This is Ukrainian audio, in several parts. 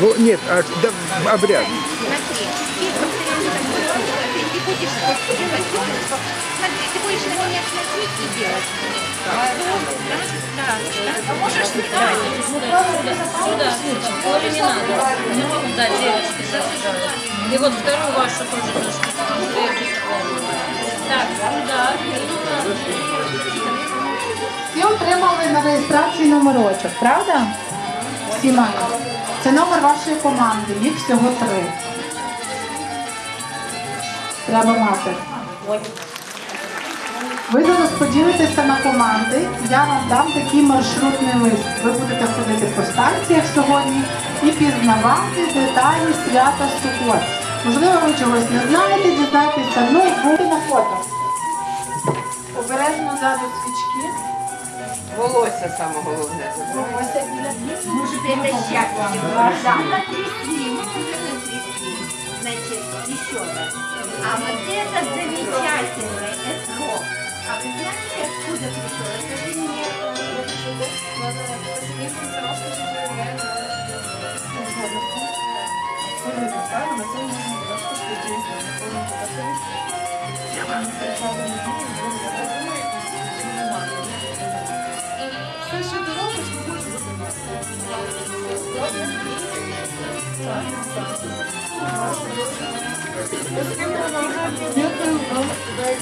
Ну, нет, а, да, обряд. Ты будешь делать, смотри, ты будешь на меня смотреть и делать. Да, да, да. Можешь снимать. Сюда, Коле не надо. Да, девочки, сюда. И вот вторую вашу тоже ножку. Так, сюда. Всі отримали на реєстрації номерочок, правда? Всі мають. Це номер вашої команди, їх всього три. Треба мати. Ви зараз поділитеся на команди. Я вам дам такий маршрутний лист. Ви будете ходити по станціях сьогодні і пізнавати деталі свята Сукот. Можливо, ви чогось не знаєте, дізнайтеся, ну і буде на фото. Обережно ззаду свічки Волосся саме головне. Может, это счастье. Да, натрясли, мы уже натрясли. Значит, еще раз. А вот это замечательный этрог. А вы знаете, откуда пришел? Это же не...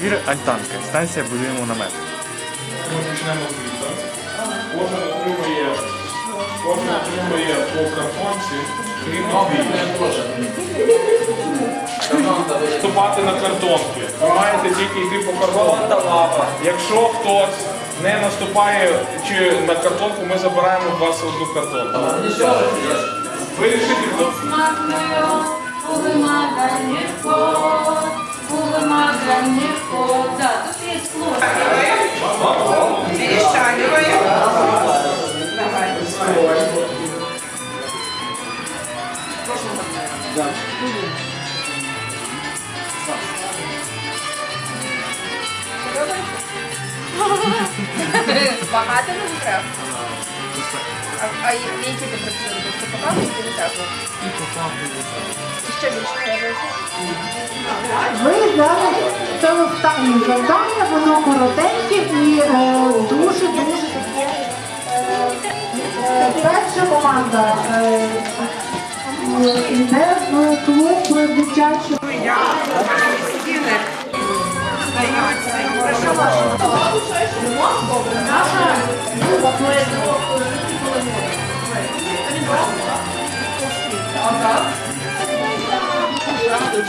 Вір Альтанка, станція будуємо намет. Ми почнемо звідти. Кожен отримує, кожен отримує по картонці, крім Вступати на картонки. Ви маєте тільки йти по картонку. Якщо хтось не наступає чи на картонку, ми забираємо у вас одну картонку. Ви рішите, хто? Вход. Да, Багато не треба. А, які ти працюєш? Ти показуєш чи не так? І ще більше треба. Ви зараз це останнє завдання, воно коротеньке і е, дуже дуже таке. е, е, Перша команда е, йде в клуб дитячий.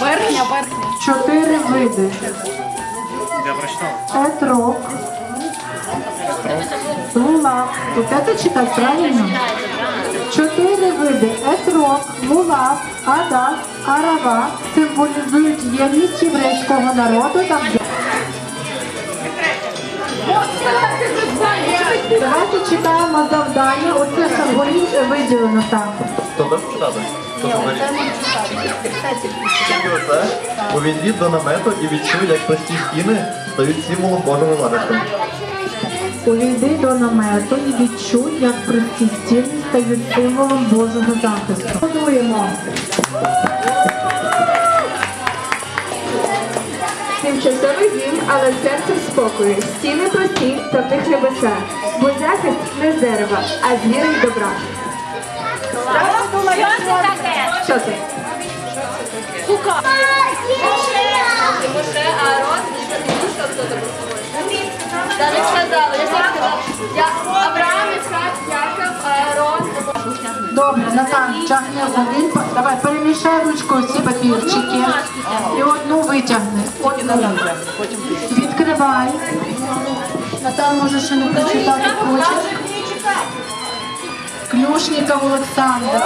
Верхня, верхня. Чотири види. Я прочитав. Етрок. Лула. Вот это читать правильно? Чотири види етрок, лулав, адас, арава символізують єдність єврейського народу та виділено так. Хто буде читати? Оце. Увійдіть до намету і відчуй, як прості стіни стають символом Божого захисту. Увійди до намету і відчуй, як прості стіни стають символом Божого захисту. Будуємо. Тимчасовий дім, але серце в спокою. Стіни прості, та в них небеса. Бо захист не з дерева, а з віри й добра. Що це? Моше, Аарон, що хто-то Да не сказала, я сам сказала. Я Авраам, Ісхак, Яков, Аарон. Добре, Натан, тягни один. Давай, перемішай ручкою всі папірчики. І одну витягни. Відкривай. Натан може ще не прочитати почерк. Клюшніков Олександр.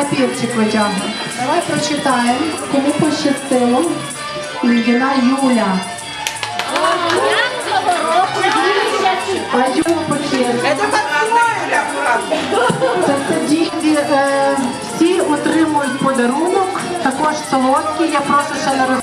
Папірчик витягну. Давай прочитаємо, кому пощастило. Ільїна Юля. А Юля. Це діти, е, всі отримують подарунок, також солодкий. Я просто ще не роз...